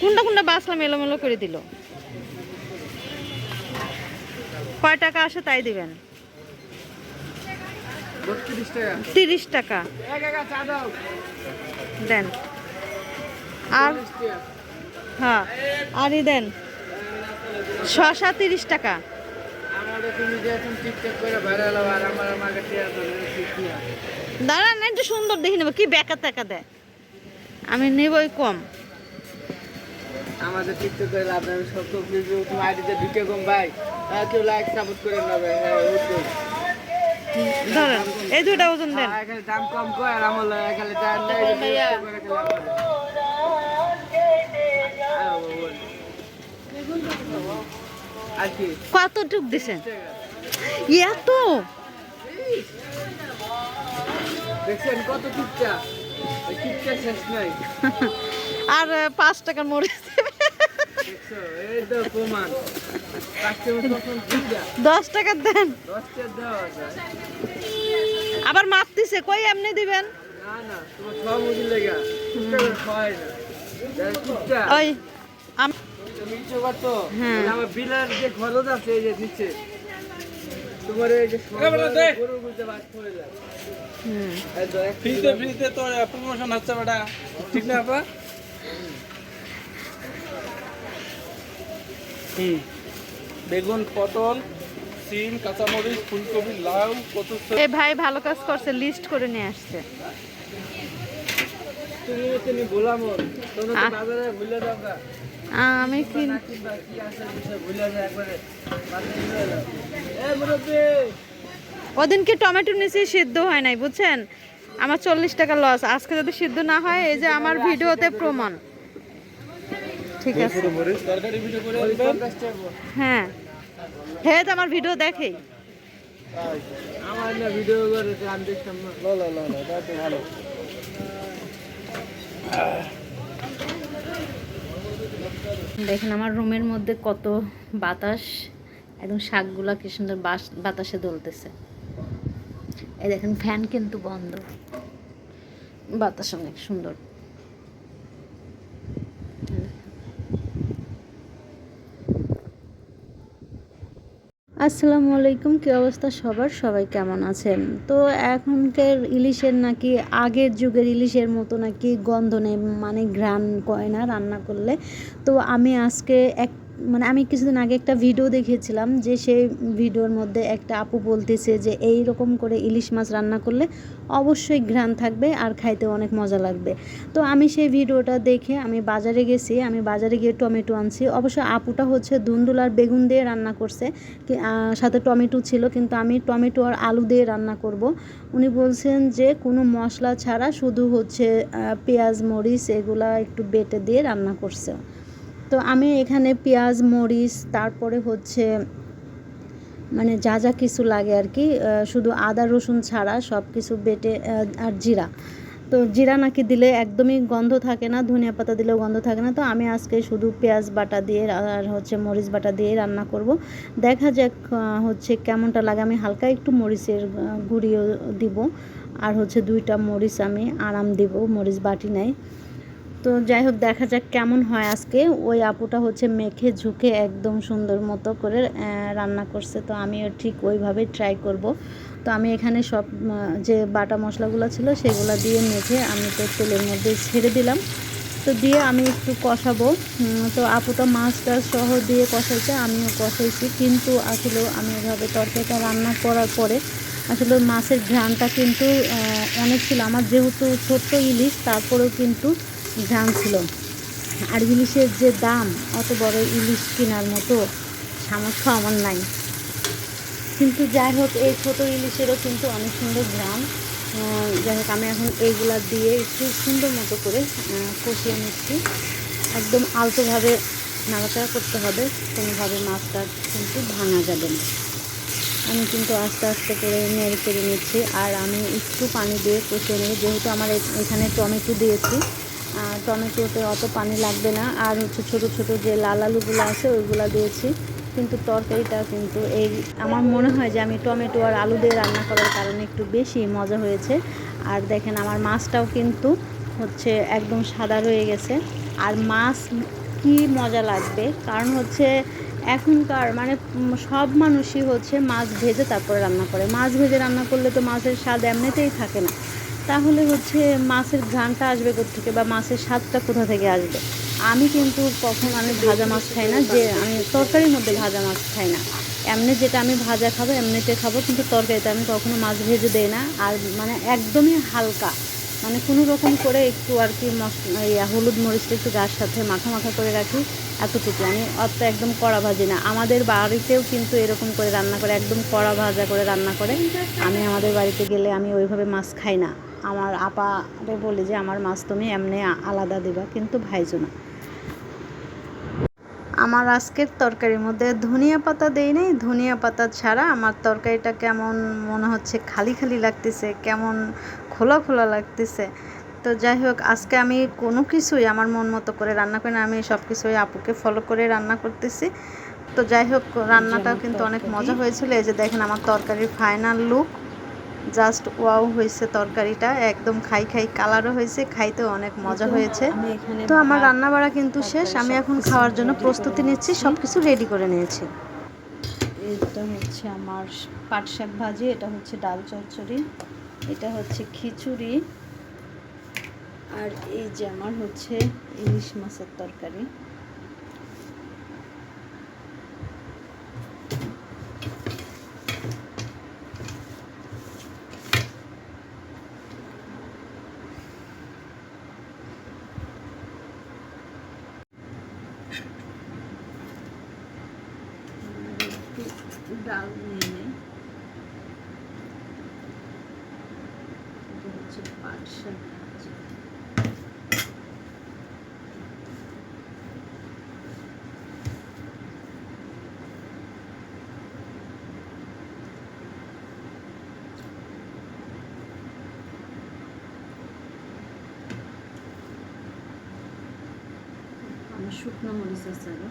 কোনটা কোনটা বাসলাম এলোমেলো করে দিল। কয় টাকা আসে তাই দিবেন? তিরিশ টাকা। দেন। আর হ্যাঁ আরই দেন। শশা তিরিশ টাকা। দাঁড়ান একটু সুন্দর দেখে নেব। কি বেকা টাকা দেয়? আমি নেবই কম। আমাদের টিকটক করে লাভ নেই আমি সব তো তুমি আইডিতে ঢুকে কম ভাই। হ্যাঁ কেউ লাইক সাপোর্ট করে নেবে। হ্যাঁ ধরেন এই দুইটা ওজন দেন। হ্যাঁ, এখানে দাম কম কয় আর আমার লাগে খালি দাম নেই যে ভাইয়া। বিরক্ত করে খেলে আমার। আয় বাবা, বল। আর কি? কতটুক দিছেন? এত? দেখছেন কত শেষ নাই। আর পাঁচ টাকার মরিচ দশ টাকার দেন। আবার মাপতিছে কই এমনি দিবেন? ওই বিলার যে খরচ আছে এই যে নিচে তোমার এই যে গরু বুঝতে বাদ পড়ে যায় হুম। তো এক ফ্রিতে ফ্রিতে তো প্রমোশন হচ্ছে বেটা। ঠিক না আপা? বেগুন পটল সিম কাঁচামরিচ ফুলকপি লাউ কত এ ভাই ভালো কাজ করছে লিস্ট করে নিয়ে আসছে। আমি ওদিনকে টমেটো নিচে সিদ্ধ হয় নাই বুঝছেন? আমার চল্লিশ টাকা লস আজকে যদি সিদ্ধ না হয় এই যে আমার ভিডিওতে প্রমাণ। ঠিক আছে। হ্যাঁ হ্যাঁ। তো আমার ভিডিও দেখেই আমার না ভিডিও করে তো আমি দেখতাম না। লো লো লো লো ভালো। দেখেন আমার রুমের মধ্যে কত বাতাস। একদম শাকগুলা কি সুন্দর বাস বাতাসে দোলতেছে। এই দেখেন ফ্যান কিন্তু বন্ধ। বাতাস অনেক সুন্দর। আসসালামু আলাইকুম, কী অবস্থা সবার? সবাই কেমন আছেন? তো এখনকার ইলিশের নাকি আগের যুগের ইলিশের মতো নাকি গন্ধ নেই মানে ঘ্রাণ কয় না রান্না করলে। তো আমি আজকে এক মানে আমি কিছুদিন আগে একটা ভিডিও দেখেছিলাম যে সেই ভিডিওর মধ্যে একটা আপু বলতেছে যে এই রকম করে ইলিশ মাছ রান্না করলে অবশ্যই ঘ্রাণ থাকবে আর খাইতে অনেক মজা লাগবে। তো আমি সেই ভিডিওটা দেখে আমি বাজারে গেছি, আমি বাজারে গিয়ে টমেটো আনছি। অবশ্য আপুটা হচ্ছে ধুন্দুল আর বেগুন দিয়ে রান্না করছে সাথে টমেটো ছিল, কিন্তু আমি টমেটো আর আলু দিয়ে রান্না করব। উনি বলছেন যে কোনো মশলা ছাড়া শুধু হচ্ছে পেঁয়াজ, মরিচ এগুলা একটু বেটে দিয়ে রান্না করছে। তো আমি এখানে পেঁয়াজ, মরিচ, তারপরে হচ্ছে মানে যা যা কিছু লাগে আর কি শুধু আদা, রসুন ছাড়া সব কিছু বেটে আর জিরা। তো জিরা নাকি দিলে একদমই গন্ধ থাকে না, ধনিয়া পাতা দিলেও গন্ধ থাকে না। তো আমি আজকে শুধু পেঁয়াজ বাটা দিয়ে আর হচ্ছে মরিচ বাটা দিয়ে রান্না করব। দেখা যাক হচ্ছে কেমনটা লাগে। আমি হালকা একটু মরিচের গুঁড়িও দিব। আর হচ্ছে দুইটা মরিচ আমি আরাম দিব, মরিচ বাটি নাই। তো যাই হোক, দেখা যাক কেমন হয় আজকে। ওই আপুটা হচ্ছে মেখে ঝুঁকে একদম সুন্দর মতো করে রান্না করছে। তো আমিও ঠিক ওইভাবে ট্রাই করব। তো আমি এখানে সব যে বাটা মশলাগুলো ছিল সেগুলো দিয়ে মেখে আমি তো তেলের মধ্যে ছেড়ে দিলাম। তো দিয়ে আমি একটু কষাবো। তো আপুটা মাছটা সহ দিয়ে কষাইছে, আমিও কষাইছি। কিন্তু আসলে আমি ওইভাবে তরকারিটা রান্না করার পরে আসলে মাছের ঘ্রাণটা কিন্তু অনেক ছিল। আমার যেহেতু ছোট্ট ইলিশ, তারপরেও কিন্তু ঘ্রাণ ছিল। আর ইলিশের যে দাম অত বড় ইলিশ কেনার মতো সামর্থ্য আমার নাই। কিন্তু যাই হোক এই ছোটো ইলিশেরও কিন্তু অনেক সুন্দর আহ, যাই হোক আমি এখন এইগুলা দিয়ে একটু সুন্দর মতো করে কষিয়ে নিচ্ছি। একদম আলতোভাবে নাড়াচাড়া করতে হবে কোনোভাবে মাছটা কিন্তু ভাঙা যাবে না। আমি কিন্তু আস্তে আস্তে করে নেড়ে চেড়ে নিচ্ছি আর আমি একটু পানি দিয়ে কষিয়ে নিই। যেহেতু আমার এখানে টমেটো দিয়েছি টমেটোতে অত পানি লাগবে না। আর হচ্ছে ছোট ছোট যে লাল আলুগুলো আছে, ওইগুলো দিয়েছি। কিন্তু তরকারিটা কিন্তু এই আমার মনে হয় যে আমি টমেটো আর আলু দিয়ে রান্না করার কারণে একটু বেশি মজা হয়েছে। আর দেখেন আমার মাছটাও কিন্তু হচ্ছে একদম সাদা রয়ে গেছে। আর মাছ কি মজা লাগবে? কারণ হচ্ছে এখনকার মানে সব মানুষই হচ্ছে মাছ ভেজে তারপরে রান্না করে। মাছ ভেজে রান্না করলে তো মাছের স্বাদ এমনিতেই থাকে না। তাহলে হচ্ছে মাছের ঘ্রাণটা আসবে থেকে বা মাছের স্বাদটা কোথা থেকে আসবে? আমি কিন্তু কখন আমি ভাজা মাছ খাই না, যে আমি তরকারির মধ্যে ভাজা মাছ খাই না। এমনি যেটা আমি ভাজা খাব, এমনিতে খাব, কিন্তু তরকারিতে আমি কখনো মাছ ভেজে দেই না। আর মানে একদমই হালকা মানে কোনো রকম করে একটু আর কি মশলা হলুদ মরিচটা একটু গার সাথে মাখা মাখা করে রাখি, এতটুকু। আমি অত একদম কড়া ভাজি না। আমাদের বাড়িতেও কিন্তু এরকম করে রান্না করে, একদম কড়া ভাজা করে রান্না করে। আমি আমাদের বাড়িতে গেলে আমি ওইভাবে মাছ খাই না। আমার আপারে বলি যে আমার মাছ তুমি এমনি আলাদা দিবা কিন্তু ভাইজো না। আমার আজকের তরকারির মধ্যে ধনিয়া পাতা দেই নাই। ধনিয়া পাতা ছাড়া আমার তরকারিটা কেমন মনে হচ্ছে খালি খালি লাগতেছে কেমন খোলা খোলা লাগতেছে। তো যাই হোক আজকে আমি কোনো কিছুই আমার মন মতো করে রান্না করি না আমি সব কিছুই আপুকে ফলো করে রান্না করতেছি। তো যাই হোক রান্নাটাও কিন্তু অনেক মজা হয়েছিল। এই যে দেখেন আমার তরকারির ফাইনাল লুক জাস্ট ওয়াও হয়েছে তরকারিটা একদম খাই খাই কালারও হয়েছে খাইতেও অনেক মজা হয়েছে। তো আমার রান্না বাড়া কিন্তু শেষ আমি এখন খাওয়ার জন্য প্রস্তুতি নিচ্ছি সব কিছু রেডি করে নিয়েছি। এটা হচ্ছে আমার পাট শাক ভাজি এটা হচ্ছে ডাল চচ্চড়ি এটা হচ্ছে খিচুড়ি আর এই যে আমার হচ্ছে ইলিশ মাছের তরকারি একটু ডাল নিয়ে নেই এটা হচ্ছে পাট শাক ভাজি। আমার শুকনো মরিচ আছে আরও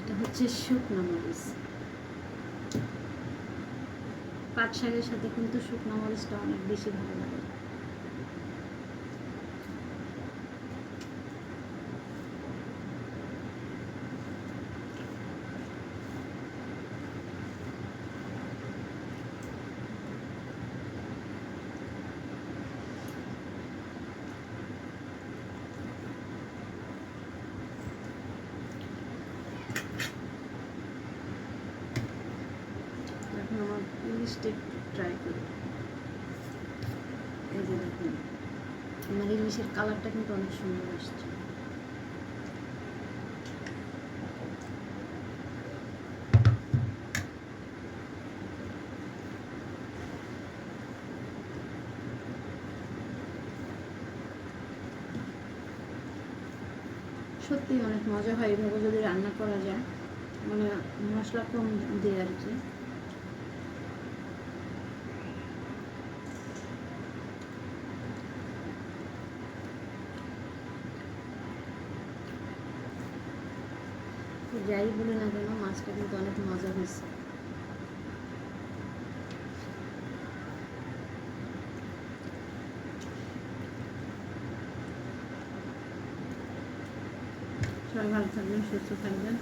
এটা হচ্ছে শুকনো মরিচ। পাট শাকের সাথে কিন্তু শুকনো মরিচটা অনেক বেশি ভালো লাগে এখন আমার ইলিশটা ট্রাই করি। এই যে দেখুন, আমার ইলিশের কালারটা কিন্তু অনেক সুন্দর আসছে। সত্যি অনেক মজা হয়, এভাবে যদি রান্না করা যায় মানে মশলা কম দিয়ে আর কি। যাই বলি না কেন মাছটা কিন্তু অনেক মজা হয়েছে। সবাই ভালো থাকবেন সুস্থ থাকবেন।